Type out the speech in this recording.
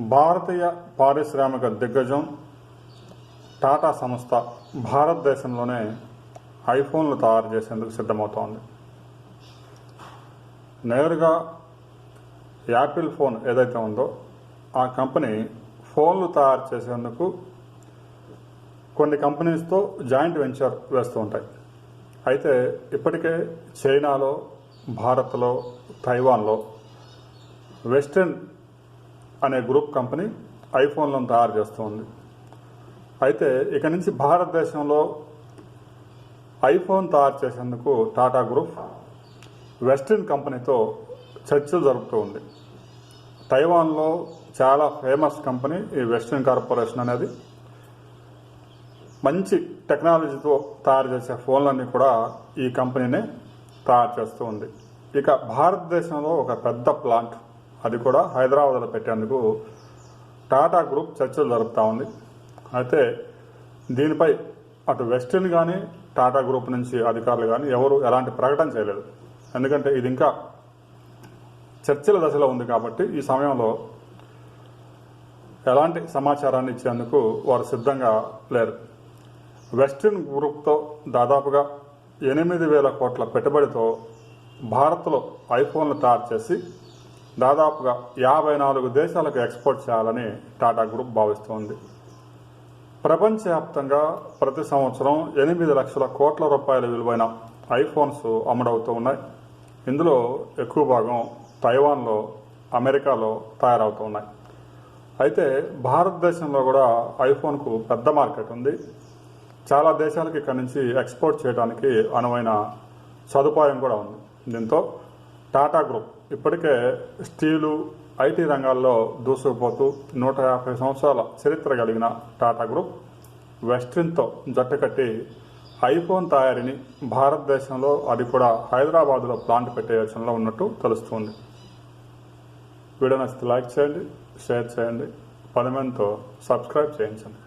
భారతీయ పారిశ్రామిక దిగ్గజం టాటా సంస్థ భారతదేశంలోనే ఐఫోన్లు తయారు చేసేందుకు సిద్ధమవుతోంది. నేరుగా యాపిల్ ఫోన్ ఏదైతే ఉందో ఆ కంపెనీ ఫోన్లు తయారు చేసేందుకు కొన్ని కంపెనీస్తో జాయింట్ వెంచర్ వేస్తూ ఉంటాయి. అయితే ఇప్పటికే చైనాలో భారత్లో తైవాన్లో వెస్ట్రన్ అనే గ్రూప్ కంపెనీ ఐఫోన్లను తయారు చేస్తుంది. అయితే ఇక నుంచి భారతదేశంలో ఐఫోన్ తయారు చేసేందుకు టాటా గ్రూప్ వెస్ట్రన్ కంపెనీతో చర్చలు జరుపుతూ ఉంది. తైవాన్లో చాలా ఫేమస్ కంపెనీ ఈ వెస్ట్రన్ కార్పొరేషన్ అనేది. మంచి టెక్నాలజీతో తయారు చేసే ఫోన్లన్నీ కూడా ఈ కంపెనీనే తయారు చేస్తూ ఉంది. ఇక భారతదేశంలో ఒక పెద్ద ప్లాంట్ అది కూడా హైదరాబాద్లో పెట్టేందుకు టాటా గ్రూప్ చర్చలు జరుపుతూ ఉంది. అయితే దీనిపై అటు వెస్టర్న్ కానీ టాటా గ్రూప్ నుంచి అధికారులు కానీ ఎవరు ఎలాంటి ప్రకటన చేయలేదు. ఎందుకంటే ఇది ఇంకా చర్చల దశలో ఉంది కాబట్టి ఈ సమయంలో ఎలాంటి సమాచారాన్ని ఇచ్చేందుకు వారు సిద్ధంగా లేరు. వెస్టర్న్ గ్రూప్తో దాదాపుగా ఎనిమిది వేల కోట్ల పెట్టుబడితో భారత్లో ఐఫోన్లు తయారు చేసి దాదాపుగా యాభై నాలుగు దేశాలకు ఎక్స్పోర్ట్ చేయాలని టాటా గ్రూప్ భావిస్తోంది. ప్రపంచవ్యాప్తంగా ప్రతి సంవత్సరం ఎనిమిది లక్షల కోట్ల రూపాయల విలువైన ఐఫోన్స్ అమ్ముడవుతూ ఉన్నాయి. ఇందులో ఎక్కువ భాగం తైవాన్లో అమెరికాలో తయారవుతూ ఉన్నాయి. అయితే భారతదేశంలో కూడా ఐఫోన్కు పెద్ద మార్కెట్ ఉంది. చాలా దేశాలకు ఇక్కడ నుంచి ఎక్స్పోర్ట్ చేయడానికి అనువైన సదుపాయం కూడా ఉంది. దీంతో టాటా గ్రూప్ ఇప్పటికే స్టీలు ఐటీ రంగాల్లో దూసుకుపోతూ నూట యాభై సంవత్సరాల చరిత్ర కలిగిన టాటా గ్రూప్ వెస్ట్రిన్తో జట్టు కట్టి ఐఫోన్ తయారీని భారతదేశంలో అది కూడా హైదరాబాద్లో ప్లాంట్ పెట్టే యోచనలో ఉన్నట్టు తెలుస్తుంది. వీడియో నచ్చితే లైక్ చేయండి షేర్ చేయండి. పది మందితో సబ్స్క్రైబ్ చేయించండి.